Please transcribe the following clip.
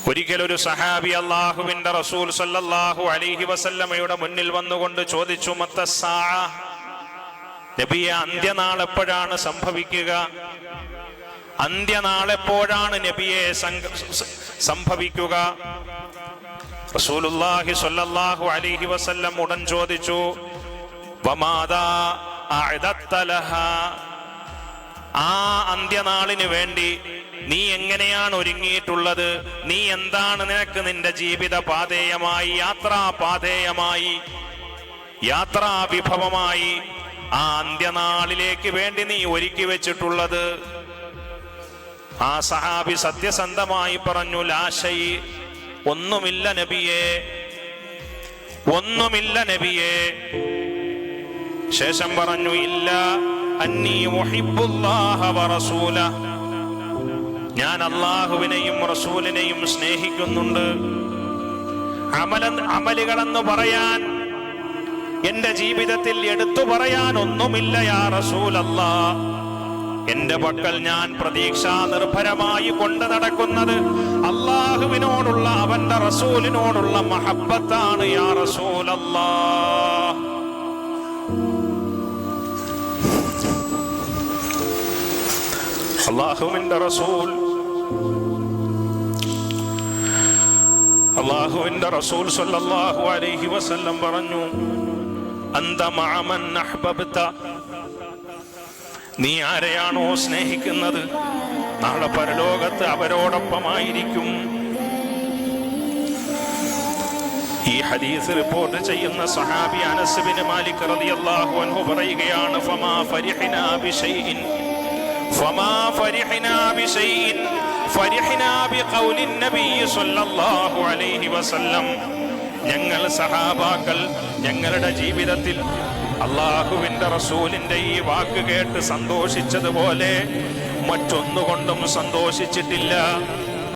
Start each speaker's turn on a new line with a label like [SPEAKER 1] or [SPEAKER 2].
[SPEAKER 1] ഒരിക്കലൊരു സഹാബി അള്ളാഹുവിന്റെ റസൂൽ സല്ലല്ലാഹു അലൈഹി വസല്ലമയുടെ മുന്നിൽ വന്നുകൊണ്ട് ചോദിച്ചു മത്തസാ നബിയെ അന്ത്യനാൾ എപ്പോഴാണ് സംഭവിക്കുക അന്ത്യനാൾ എപ്പോഴാണ് നബിയെ സംഭവിക്കുക? റസൂലുള്ളാഹി സല്ലല്ലാഹു അലൈഹി വസല്ലം ഉടൻ ചോദിച്ചു ആ അന്ത്യനാളിന് വേണ്ടി നീ എങ്ങനെയാണ് ഒരുങ്ങിയിട്ടുള്ളത്? നീ എന്താണ് നിനക്ക് നിന്റെ ജീവിത പാതേയമായി യാത്രാ പാതേയമായി യാത്രാ വിഭവമായി ആ അന്ത്യനാളിലേക്ക് വേണ്ടി നീ ഒരുക്കി വെച്ചിട്ടുള്ളത്? ആ സഹാബി സത്യസന്ധമായി പറഞ്ഞു ലാശയി ഒന്നുമില്ല നബിയെ ഒന്നുമില്ല നബിയെ. ശേഷം പറഞ്ഞു ഇല്ല അന്നീ വറസൂല ഞാൻ അള്ളാഹുവിനെയും റസൂലിനെയും സ്നേഹിക്കുന്നുണ്ട്. അമല അമലുകളെന്ന് പറയാൻ എന്റെ ജീവിതത്തിൽ എടുത്തു പറയാൻ ഒന്നുമില്ല യാ റസൂലല്ലാ. എന്റെ പക്കൽ ഞാൻ പ്രതീക്ഷാ നിർഭരമായി കൊണ്ടു നടക്കുന്നത് അള്ളാഹുവിനോടുള്ള അവന്റെ റസൂലിനോടുള്ള മഹബത്താണ് യാ റസൂലല്ലാ. അള്ളാഹുവിന്റെ റസൂൽ അള്ളാഹുവിന്റെ റസൂൽ സല്ലല്ലാഹു അലൈഹി വസല്ലം പറഞ്ഞു അന്ത നീ ആരെയാണോ സ്നേഹിക്കുന്നത്? നാളെ പരലോകത്ത് അവരോടൊപ്പമായിരിക്കും. ഈ ഹദീസ് റിപ്പോർട്ട് ചെയ്യുന്ന സഹാബി അനസ്ബിൻ മാലിക് റളിയല്ലാഹു അൻഹു പറയുകയാണ് ഫമാ ഫരിഹിന ബിശൈഇൻ ഫമാ ഫരിഹിന ബിശൈഇൻ فرحنا بقول النبي صلى الله عليه وسلم ഞങ്ങൾ സഹാബാക്കൾ ഞങ്ങളുടെ ജീവിതത്തിൽ അള്ളാഹുവിന്റെ റസൂലിന്റെ ഈ വാക്ക് കേട്ട് സന്തോഷിച്ചതുപോലെ മറ്റൊന്നുകൊണ്ടും സന്തോഷിച്ചിട്ടില്ല